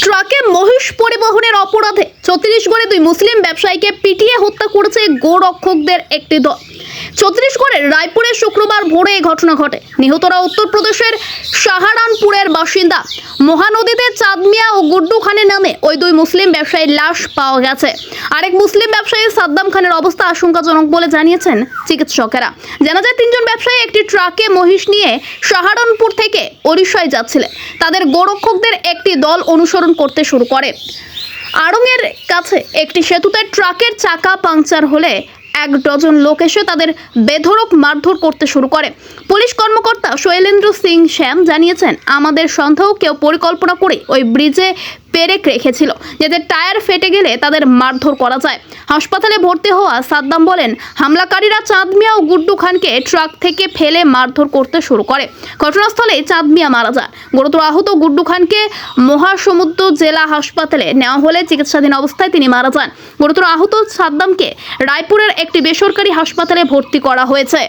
ট্রাকে মহিষ পরিবহনের অপরাধে ছত্তিশগড়ে দুই মুসলিম ব্যবসায়ীকে পিটিয়ে হত্যা করেছে গোরক্ষকদের একটি দল। ছত্তিশগড়ের রায়পুরে শুক্রবার ভোরে এই ঘটনা ঘটে। নিহতরা উত্তরপ্রদেশের সাহারানপুরের বাসিন্দা। মহানদীতে চাঁদমিয়া ও গুড্ডু খানের নামে ওই দুই মুসলিম ব্যবসায়ীর লাশ পাওয়া গেছে। আরেক মুসলিম ব্যবসায়ী সাদ্দাম খানের অবস্থা আশঙ্কাজনক বলে জানিয়েছেন চিকিৎসকেরা। জানা যায়, তিনজন ব্যবসায়ী একটি ট্রাকে মহিষ নিয়ে সাহারানপুর থেকে ওড়িশায় যাচ্ছিলেন। তাদের গোরক্ষকদের একটি দল অনুসরণ করতে শুরু করে। আড়ংয়ের কাছে একটি সেতুতে ট্রাকের চাকা পাংচার হলে এক ডজন লোক এসে তাদের বেধরক মারধর করতে শুরু করে। পুলিশ কর্মকর্তা শৈলেন্দ্র সিং শ্যাম জানিয়েছেন, আমাদের সন্দেহ কেউ পরিকল্পনা করে ওই ব্রিজে পেরেক রেখেছিল যাতে টায়ার ফেটে গেলে তাদের মারধর করা যায়। হাসপাতালে ভর্তি হওয়া সাদ্দাম বলেন, হামলাকারীরা চাঁদমিয়া ও গুড্ডু খানকে ট্রাক থেকে ফেলে মারধর করতে শুরু করে। ঘটনাস্থলে চাঁদমিয়া মারা যায় গুরুতর আহত গুড্ডু খানকে মহাসমুদ্র জেলা হাসপাতালে নেওয়া হলে চিকিৎসাধীন অবস্থায় তিনি মারা যান। গুরুতর আহত সাদ্দামকে রায়পুরের একটি বেসরকারি হাসপাতালে ভর্তি করা হয়েছে।